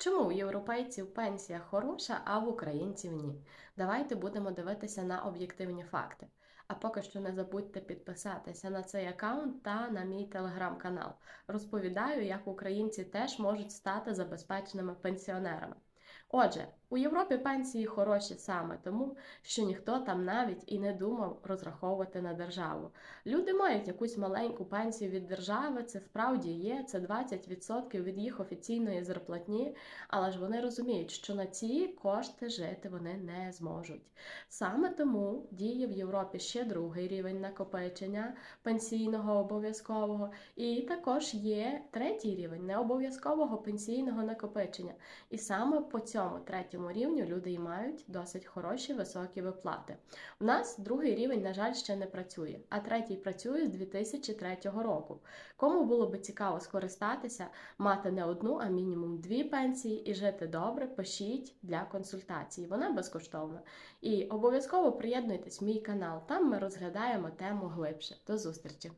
Чому у європейців пенсія хороша, а в українців ні? Давайте будемо дивитися на об'єктивні факти. А поки що не забудьте підписатися на цей аккаунт та на мій телеграм-канал. Розповідаю, як українці теж можуть стати забезпеченими пенсіонерами. Отже, у Європі пенсії хороші саме тому, що ніхто там навіть і не думав розраховувати на державу. Люди мають якусь маленьку пенсію від держави, це справді є, це 20% від їх офіційної зарплатні, але ж вони розуміють, що на ці кошти жити вони не зможуть. Саме тому діє в Європі ще другий рівень накопичення пенсійного обов'язкового, і також є третій рівень необов'язкового пенсійного накопичення. І саме по цьому третьому рівню люди і мають досить хороші високі виплати. У нас другий рівень, на жаль, ще не працює, а третій працює з 2003 року. Кому було би цікаво скористатися, мати не одну, а мінімум дві пенсії і жити добре, пишіть для консультації. Вона безкоштовна. І обов'язково приєднуйтесь в мій канал. Там ми розглядаємо тему глибше. До зустрічі!